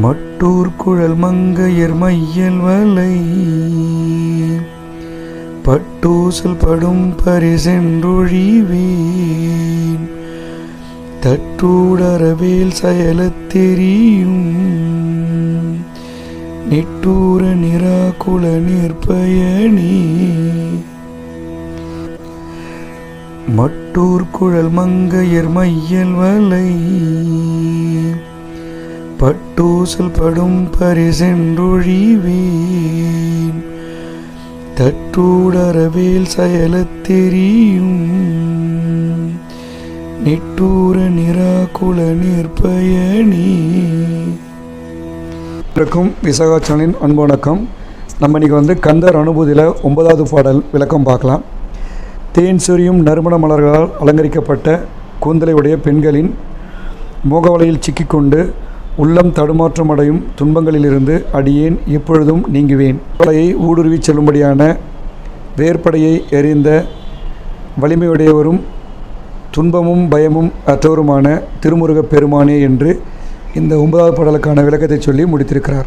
மட்டூர் குழல் மங்கையர் மையல் வலை பட்டூசல் படும் பரிசென்றொழிவேன் தட்டூடரவேல் செயல தெரியும். நெட்டூர நிராகுல நிற்பயணி மட்டூர் குழல் மங்கையர் மையல் வலை பட்டூசல் படும் பரிசென்றொழிவேன். தட்டூடரவேல் செயலத் தெரியும். நெட்டூர நிராகுல நிற்பயணி இருக்கும் விசகாச்சனின் அன்பு வணக்கம் நம்ம இன்றைக்கி வந்து கந்தர் அனுபூதியில் ஒன்பதாவது பாடல் விளக்கம் பார்க்கலாம். தேன் சொரியும் நறுமண மலர்களால் அலங்கரிக்கப்பட்ட கூந்தலை உடைய பெண்களின் மோகவலையில் சிக்கிக்கொண்டு உள்ளம் தடுமாற்றம் அடையும் துன்பங்களிலிருந்து அடியேன் இப்பொழுதும் நீங்குவேன். வலையை ஊடுருவி செல்லும்படியான வேர்ப்படையை எறிந்த வலிமையுடையவரும் துன்பமும் பயமும் அற்றவருமான திருமுருகப் பெருமானே என்று இந்த ஒன்பதாவது பாடலுக்கான விளக்கத்தை சொல்லி முடித்திருக்கிறார்.